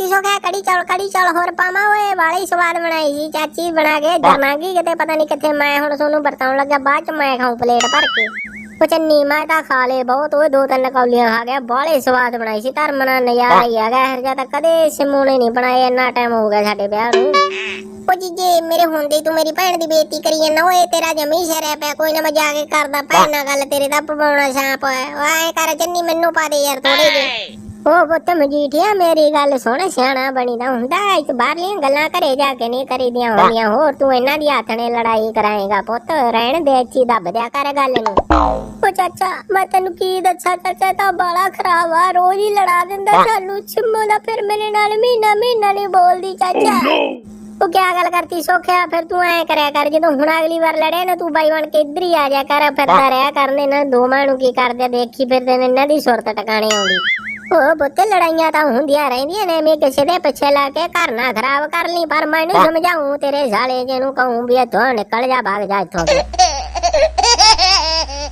ਕਰਤੀ ਸੋ ਕਿਆ ਕੜੀ ਚੌਲ ਕੜੀ ਚੌਲ ਹੋਰ ਪਾਵਾਂ ਓਏ ਵਾਲੀ ਸਵਾਦ ਬਣਾਈ ਸੀ ਚਾਚੀ ਬਣਾ ਕੇ ਜਰਨਾਗੀ ਕਿਤੇ ਪਤਾ ਨਹੀਂ ਕਿੱਥੇ ਮੈਂ ਹੁਣ ਸੋਨੂੰ ਵਰਤਾਉਣ ਲੱਗਾ ਬਾਅਦ ਚ ਮੈਂ ਖਾਉ ਪਲੇਟ ਭਰ ਕੇ। ਉਹ ਚੰਨੀ ਮੈਂ ਤਾਂ ਖਾ ਲੇ ਬਹੁਤ ਓਏ ਦੋ ਤਿੰਨ ਕੌਲੀਆਂ ਖਾ ਗਿਆ ਬਾਹਲੇ ਸਵਾਦ ਬਣਾਈ ਸੀ ਧਰਮ ਨਾਲ ਨਜ਼ਾਰਾ ਹੀ ਆ ਗਿਆ ਹਰ ਜਾ ਤਾਂ ਕਦੇ ਸਿਮੂਨੇ ਨਹੀਂ ਬਣਾਏ ਇੰਨਾ ਟਾਈਮ ਹੋ ਗਿਆ ਸਾਡੇ ਵਿਆਹ ਨੂੰ। ਉਹ ਜੀਜੇ ਮੇਰੇ ਹੁੰਦੇ ਤੂੰ ਮੇਰੀ ਭੈਣ ਦੀ ਬੇਇੱਜ਼ਤੀ ਕਰੀ ਜਾਂਦਾ ਓਏ ਤੇਰਾ ਜਮੀ ਸ਼ਰਿਆ ਪਿਆ ਕੋਈ ਨਾ ਮੈਂ ਜਾ ਕੇ ਕਰਦਾ ਭੈਣ ਨਾਲ ਗੱਲ ਤੇਰੇ ਦਾ ਪਵਾਉਣਾ ਛਾਪ ਓਏ ਕਰ ਚੰਨੀ ਮੈਨੂੰ ਪਾ ਦੇ ਯਾਰ ਥੋੜੇ ਜਿਹੇ। ਉਹ ਪੁੱਤ ਮਜੀਠਿਆ ਮੇਰੀ ਗੱਲ ਸੁਣ ਸਿਆਣਾ ਬਣੀਦਾ ਹੁੰਦਾ ਇੱਕ ਬਾਹਰਲੀਆਂ ਗੱਲਾਂ ਘਰੇ ਜਾ ਕੇ ਨਹੀਂ ਕਰੀਦੀਆਂ ਹੁੰਦੀਆਂ। ਹੋਰ ਤੂੰ ਇਹਨਾਂ ਦੀ ਹੱਥ ਨੇ ਲੜਾਈ ਕਰਾਏਗਾ ਪੁੱਤ। ਰਹਿਣ ਦੇ ਅੱਛੀ ਦੱਬ ਦਿਆ ਕਰ ਗੱਲ ਨੂੰ। ਉਹ ਚਾਚਾ ਮੈਂ ਤੈਨੂੰ ਕੀ ਦੱਸਾਂ ਚਾਚਾ ਤਾਂ ਬਾਲਾ ਖਰਾਬ ਆ। ਰੋਜ਼ ਹੀ ਲੜਾ ਦਿੰਦਾ। ਸਾਨੂੰ ਛਿੰਮੋ ਦਾ ਫਿਰ ਮੇਰੇ ਨਾਲ ਮਹੀਨਾ ਮਹੀਨਾ ਨਹੀਂ ਬੋਲਦੀ ਚਾਚਾ। ਉਹ ਕਿਆ ਗੱਲ ਕਰਤੀ? ਸੋਖਿਆ ਫਿਰ ਤੂੰ ਐ ਕਰਿਆ ਕਰ ਜਦੋਂ ਹੁਣ ਅਗਲੀ ਵਾਰ ਲੜਿਆ ਨਾ ਤੂੰ ਬਾਈ ਬਣ ਕੇ ਇੱਧਰ ਹੀ ਆ ਜਾ ਕਰ ਫਿਰਦਾ ਰਿਹਾ ਕਰਨੇ ਨਾ ਦੋਵਾਂ ਨੂੰ ਕੀ ਕਰਦੇ ਦੇਖੀ ਫਿਰਦੇ ਨੇ ਇਹਨਾਂ ਦੀ ਸੁਰਤ ਟਿਕਾਣੇ ਆਉਂਦੀ। ਉਹ ਬੁੱਤ ਲੜਾਈਆਂ ਤਾਂ ਹੁੰਦੀਆਂ ਰਹਿੰਦੀਆਂ ਨੇ ਮੈਂ ਕਿਸੇ ਦੇ ਪਿੱਛੇ ਲਾ ਕੇ ਘਰ ਨਾ ਖਰਾਬ ਕਰ ਲਈ ਪਰ ਮੈਨੂੰ ਸਮਝਾਉਂ ਤੇਰੇ ਸਾਲੇ ਜਿਹਨੂੰ ਕਹੂੰ ਵੀ ਇੱਥੋਂ ਨਿਕਲ ਜਾ ਭਾਗ ਜਾ ਇੱਥੋਂ।